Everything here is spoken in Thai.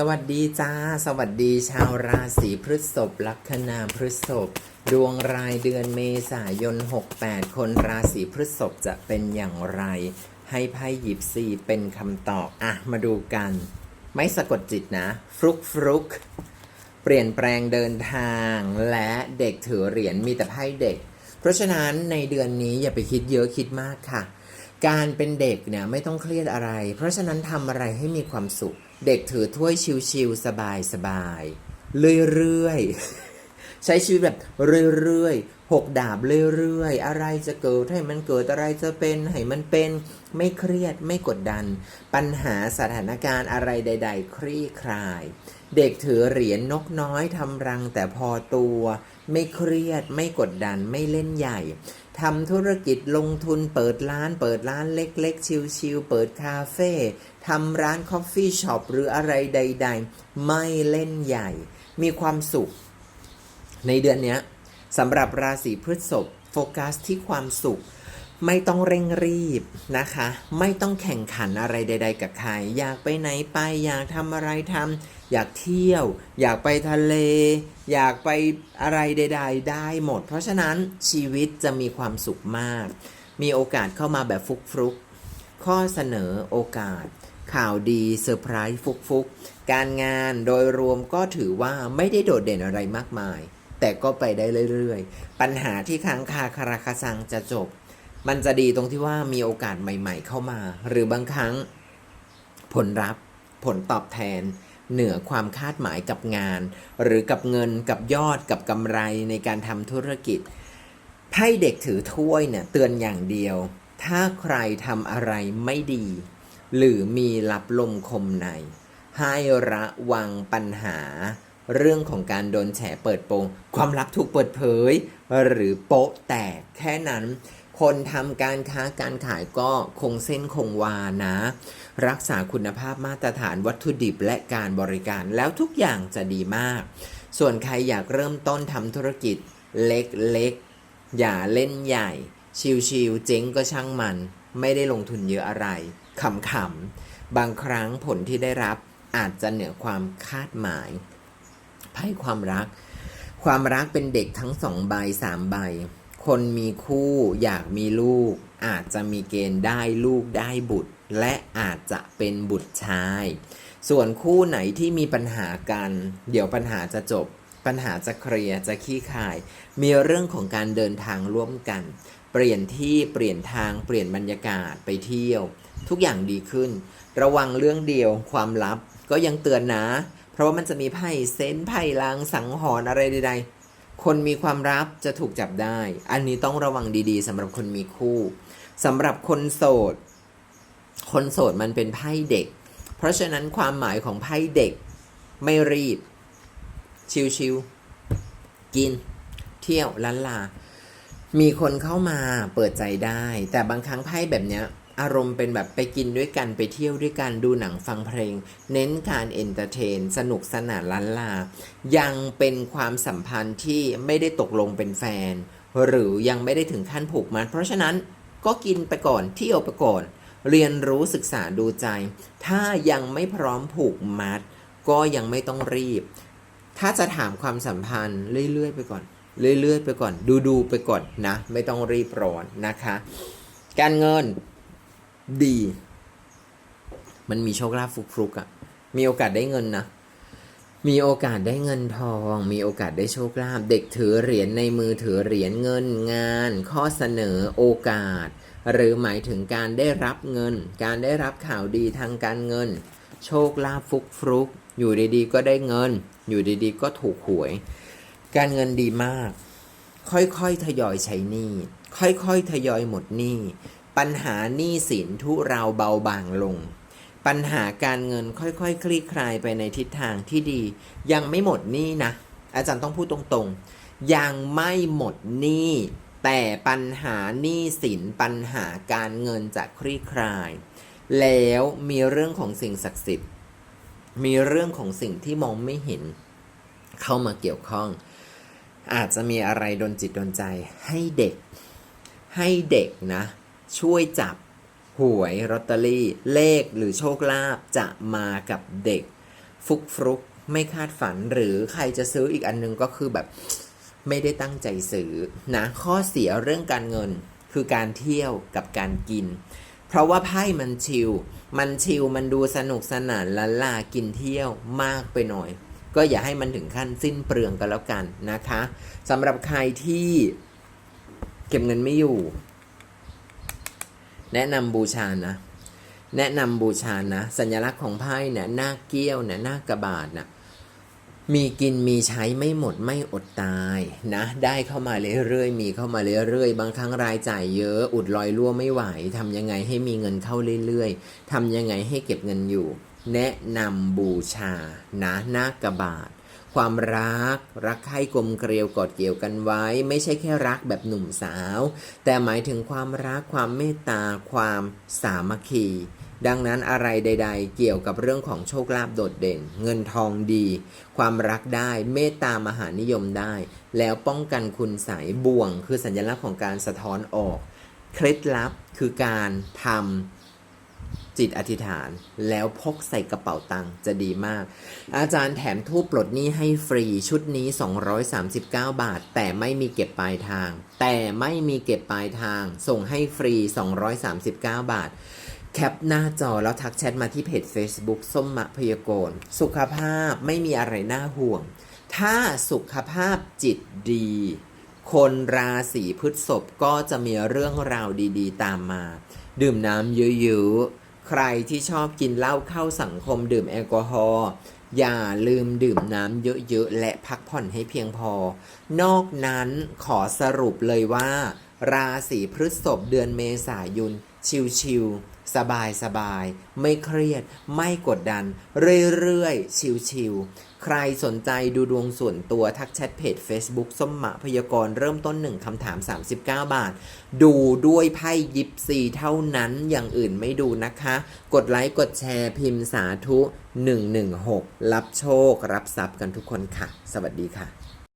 สวัสดีจ้า สวัสดีชาวราศีพฤษภลัคนาพฤษภดวงรายเดือนเมษายน 68 คนราศีพฤษภจะเป็นอย่างไร ให้ไพ่หยิบซีเป็นคำตอบ อะ มาดูกัน ไม่สะกดจิตนะ ฟลุกฟลุกเปลี่ยนแปลงเดินทางและเด็กถือเหรียญมีแต่ไพ่เด็ก เพราะฉะนั้นในเดือนนี้อย่าไปคิดเยอะคิดมากค่ะ การเป็นเด็กเนี่ยไม่ต้องเครียดอะไร เพราะฉะนั้นทำอะไรให้มีความสุข เด็กถือถ้วยชิวๆสบายๆเรื่อยๆ ใช้ชีวิตแบบเรื่อยๆ หกดาบเรื่อยๆ อะไรจะเกิดให้มันเกิดอะไรจะเป็นให้มันเป็นไม่เครียดไม่กดดัน ปัญหาสถานการณ์อะไรใด ๆ คลี่คลาย เด็กถือเหรียญนกน้อยทำรังแต่พอตัว ไม่เครียดไม่กดดันไม่เล่นใหญ่ทำธุรกิจลงทุนเปิดร้าน เปิดร้านเล็กๆ ชิลๆเปิดคาเฟ่ทำร้านคอฟฟี่ช็อปหรืออะไรใด ๆ ไม่เล่นใหญ่ มีความสุข ในเดือนเนี้ย สำหรับราศีพฤษภโฟกัสที่ความสุข ไม่ต้องเร่งรีบนะคะ ไม่ต้องแข่งขันอะไรใด ๆ กับใครอยากไปไหนไป อยากทำอะไรทำอยากเที่ยว อยากไปทะเล อยากไปอะไรใด ๆ ได้หมด เพราะฉะนั้นชีวิตจะมีความสุขมาก มีโอกาสเข้ามาแบบฟุกๆข้อเสนอโอกาส ข่าวดีเซอร์ไพรส์ฟุกๆการงานโดยรวมก็ถือว่าไม่ได้โดดเด่นอะไรมากมาย แต่ก็ไปได้เรื่อยๆ ปัญหาที่ค้างคาคาราคาซังจะจบ มันจะดีตรงที่ว่ามีโอกาสใหม่ ๆ เข้ามา หรือบางครั้งผลลัพธ์ผลตอบแทน เหนือความคาดหมายกับงาน หรือกับเงินกับยอดกับกำไรในการทำธุรกิจไพ่เด็กถือถ้วยเนี่ยเตือนอย่างเดียว ถ้าใครทำอะไรไม่ดี หรือมีรับลมคมใน ให้ระวังปัญหา เรื่องของการโดนแฉเปิดโปง ความลับถูกเปิดเผย หรือโป๊ะแตกแค่นั้น คนทำการค้าการขายก็คงเส้นคงวานะ รักษาคุณภาพมาตรฐานวัตถุดิบและการบริการแล้วทุกอย่างจะดีมาก ส่วนใครอยากเริ่มต้นทำธุรกิจเล็กๆ อย่าเล่นใหญ่ ชิวๆเจ๊งก็ช่างมัน ไม่ได้ลงทุนเยอะอะไรขำๆบางครั้งผลที่ได้รับอาจจะเหนือความคาดหมาย ไพ่ความรัก ความรักเป็นเด็กทั้งสองใบสามใบ คนมีคู่อยากมีลูก อาจจะมีเกณฑ์ได้ลูกได้บุตร และอาจจะเป็นบุตรชาย ส่วนคู่ไหนที่มีปัญหากัน เดี๋ยวปัญหาจะจบ ปัญหาจะเคลียร์จะขี้คาย มีเรื่องของการเดินทางร่วมกัน เปลี่ยนที่เปลี่ยนทางเปลี่ยนบรรยากาศไปเที่ยว ทุกอย่างดีขึ้น ระวังเรื่องเดียวความลับก็ยังเตือนนะ เพราะว่ามันจะมีไพ่เซนไพ่ลางสังหรณ์อะไรใดๆ คนมีความลับจะถูกจับได้ อันนี้ต้องระวังดีๆสำหรับคนมีคู่สำหรับคนโสด คนโสดมันเป็นไพ่เด็ก เพราะฉะนั้นความหมายของไพ่เด็กไม่รีบ ชิวๆกิน เที่ยวล้านลามีคนเข้ามาเปิดใจได้ แต่บางครั้งไพ่แบบเนี้ย อารมณ์เป็นแบบไปกินด้วยกันไปเที่ยวด้วยกันดูหนังฟังเพลง เน้นการเอนเตอร์เทน สนุกสนานล้านลา ยังเป็นความสัมพันธ์ที่ไม่ได้ตกลงเป็นแฟน หรือยังไม่ได้ถึงขั้นผูกมัดเพราะฉะนั้นก็กินไปก่อนเที่ยวไปก่อน เรียนรู้ศึกษาดูใจ ถ้ายังไม่พร้อมผูกมัด ก็ยังไม่ต้องรีบ ถ้าจะถามความสัมพันธ์เรื่อยๆไปก่อน เรื่อยๆไปก่อน ดูๆไปก่อนนะ ไม่ต้องรีบร้อนนะคะ การเงิน ดี มันมีโชคลาภฟลุกๆอะ่ะ มีโอกาสได้เงินนะ มีโอกาสได้เงินทอง มีโอกาสได้โชคลาภ เด็กถือเหรียญในมือถือเหรียญเงินงาน ข้อเสนอโอกาส หรือหมายถึงการได้รับเงิน การได้รับข่าวดีทางการเงิน โชคลาภฟุกฟลุกอยู่ดีๆ ก็ได้เงิน อยู่ดีๆ ก็ถูกหวย การเงินดีมาก ค่อยๆ ทยอยใช้หนี้ ค่อยๆ ทยอยหมดหนี้ ปัญหาหนี้สินทุเราเบาบางลง ปัญหาการเงินค่อยๆคคลี่คลายไปในทิศทางที่ดี ยังไม่หมดหนี้นะ อาจารย์ต้องพูดตรงๆ ยังไม่หมดหนี้แต่ปัญหาหนี้สินปัญหาการเงินจะคลี่คลาย แล้วมีเรื่องของสิ่งศักดิ์สิทธิ์ มีเรื่องของสิ่งที่มองไม่เห็น เข้ามาเกี่ยวข้อง อาจจะมีอะไรดนจิตดนใจให้เด็กให้เด็กนะ ช่วยจับหวยลอตเตอรี่ เลขหรือโชคลาภจะมากับเด็ก ฟุกฟลุกไม่คาดฝันหรือใครจะซื้ออีกอันนึงก็คือแบบไม่ได้ตั้งใจซื้อนะข้อเสียเรื่องการเงินคือการเที่ยวกับการกิน เพราะว่าไพ่มันชิลมันชิลมันดูสนุกสนานละลากินเที่ยวมากไปหน่อย ก็อย่าให้มันถึงขั้นสิ้นเปลืองกันแล้วกันนะคะสำหรับใครที่เก็บเงินไม่อยู่ แนะนำบูชานะ แนะนำบูชานะ สัญลักษณ์ของไพ่เนี่ยหน้าเกี้ยวเนี่ยหน้ากระบาดน่ะมีกินมีใช้ไม่หมดไม่อดตายนะ ได้เข้ามาเรื่อยๆมีเข้ามาเรื่อยๆ บางครั้งรายจ่ายเยอะอุดรอยรั่วไม่ไหวทำยังไงให้มีเงินเข้าเรื่อยๆทำยังไงให้เก็บเงินอยู่ แนะนำบูชานะหน้ากระบาด ความรัก รักใคร่กลมเกลียวกอดเกี่ยวกันไว้ ไม่ใช่แค่รักแบบหนุ่มสาว แต่หมายถึงความรักความเมตตา ความสามัคคี ดังนั้นอะไรใด ๆ เกี่ยวกับเรื่องของโชคลาภโดดเด่น เงินทองดี ความรักได้เมตตามหานิยมได้ แล้วป้องกันคุณใสยบ่วง คือสัญลักษณ์ของการสะท้อนออก เคล็ดลับคือการทำ จิตอธิษฐาน แล้วพกใส่กระเป๋าตังค์จะดีมาก อาจารย์แถมทูปปลดหนี้ให้ฟรีชุดนี้ 239 บาท แต่ไม่มีเก็บปลายทาง แต่ไม่มีเก็บปลายทาง ส่งให้ฟรี 239 บาท แคปหน้าจอแล้วทักแชทมาที่เพจ Facebook ส้มมะพยากรสุขภาพไม่มีอะไรน่าห่วง ถ้าสุขภาพจิตดีคนราศีพฤษภก็จะมีเรื่องราวดีๆ ตามมา ดื่มน้ำเยอะๆ ใครที่ชอบกินเหล้าเข้าสังคมดื่มแอลกอฮอล์อย่าลืมดื่มน้ำเยอะๆ และพักผ่อนให้เพียงพอ นอกนั้นขอสรุปเลยว่า ราศีพฤษภเดือนเมษายนชิวๆสบายสบายๆไม่เครียด ไม่กดดัน เรื่อยๆ ชิวๆ ใครสนใจดูดวงส่วนตัวทักแชทเพจ Facebook ส้มหมะพยากรณ์เริ่มต้นหนึ่งคำถาม 39 บาท ดูด้วยไพ่ยิปซีเท่านั้นอย่างอื่นไม่ดูนะคะ กดไลค์ กดแชร์พิมพ์สาธุ 116 รับโชครับทรัพย์กันทุกคนค่ะ สวัสดีค่ะ